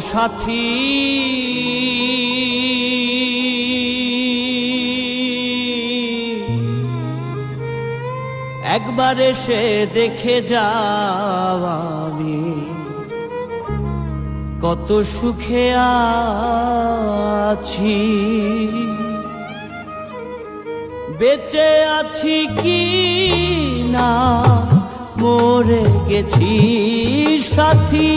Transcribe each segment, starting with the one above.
সাথী। একবার এসে দেখে যাও আমি। কত সুখে আছি। বেঁচে আছি কি না? মরে গেছি সাথী।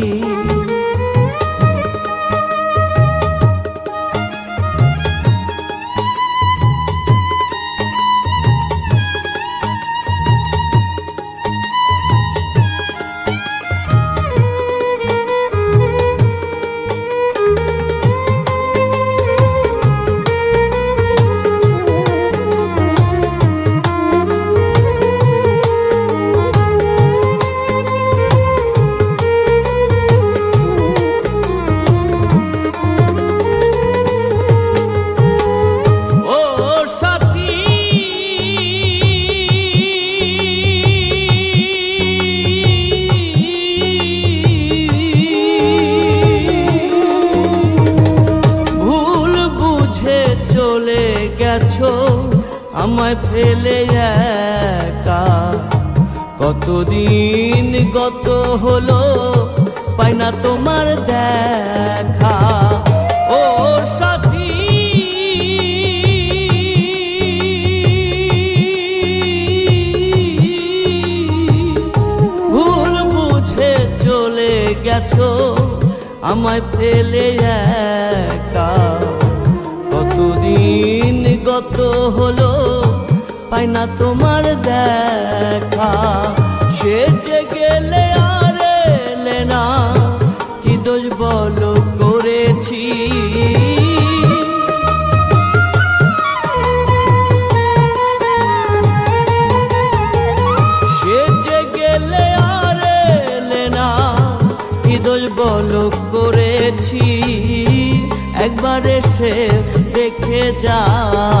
কতদিন গত হলো, পাই না তোমার দেখা। ও সাথী, ভুল বুঝে চলে গেছো, আমায় ফেলে একা। কতদিন গত হলো পাই না তোমার দেখা। সে যে গেলে আর এলে না, কি দোষ বলো করেছি? যে দোষ বলো করেছি? একবার এসে দেখে কত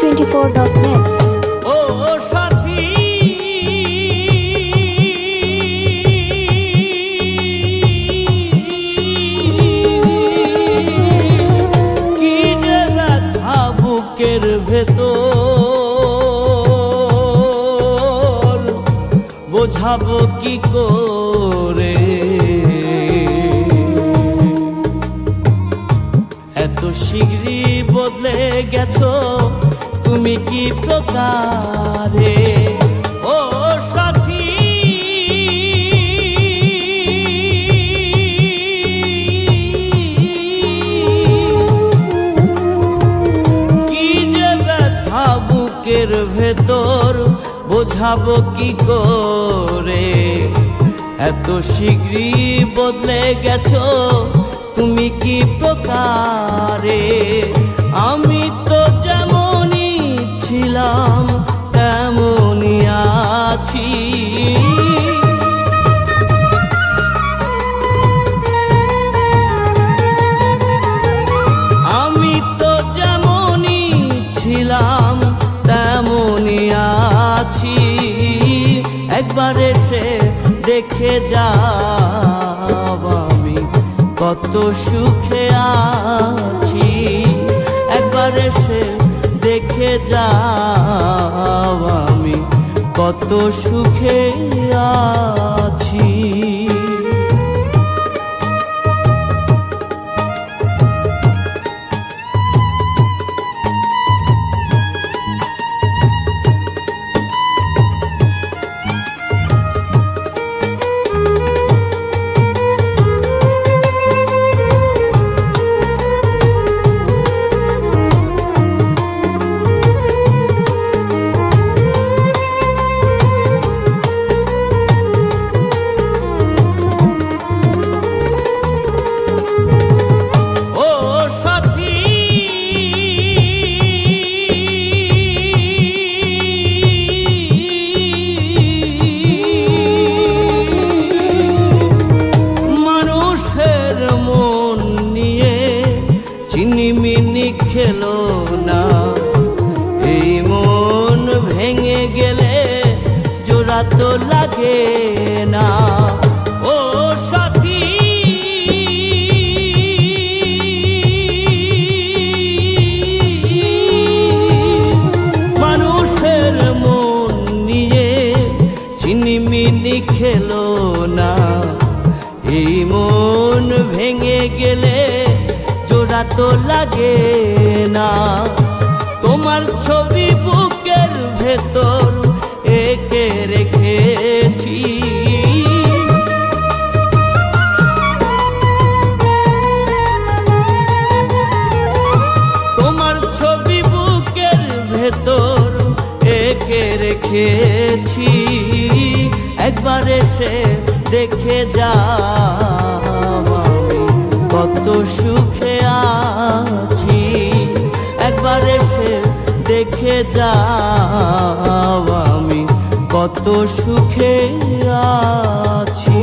bdmusic24.net. ও সাথী। কি যে ভেতর? বোঝাবো কি করে? এত শীঘ্রই বদলে গেছো। তুমি কি প্রকারে? ও সাথী! কি যে ব্যথা বুকের ভেতর, বোঝাবো কি করে? এত শীঘ্রই বদলে গেছো, তুমি কি প্রকারে? আমি দেখে যাব আমি। কত সুখে আছি একবার এসে দেখে যাব আমি। কত সুখে আছি। না। ও সাথী। মানুষের মন নিয়ে চিনিমিনি খেলো না। ভেঙে গেলে তো লাগে না। তোমার ছবি বুকের ভেতর রেখেছি একবার এসে দেখে যা কত সুখে আছি, একবার এসে দেখে যা আমি। কত সুখে আছি।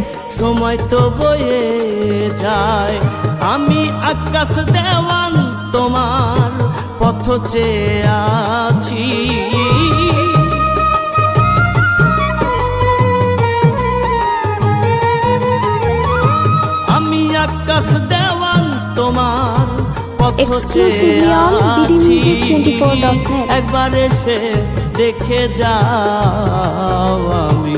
সময় তো বয়ে যায়। আমি আকাশ দেওয়ান তোমার পথ চেয়ে আছি। আমি আকাশ দেওয়ান তোমার পথ Exclusively on BDmusic24.net একবার এসে দেখে যাও আমি।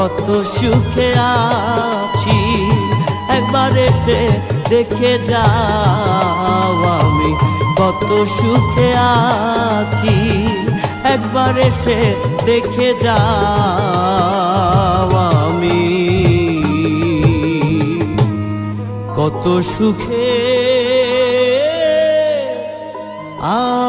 কত সুখে আছি, একবার এসে দেখে যাও আমি। কত সুখে আছি, একবার এসে দেখে যাও আমি। কত সুখে আছি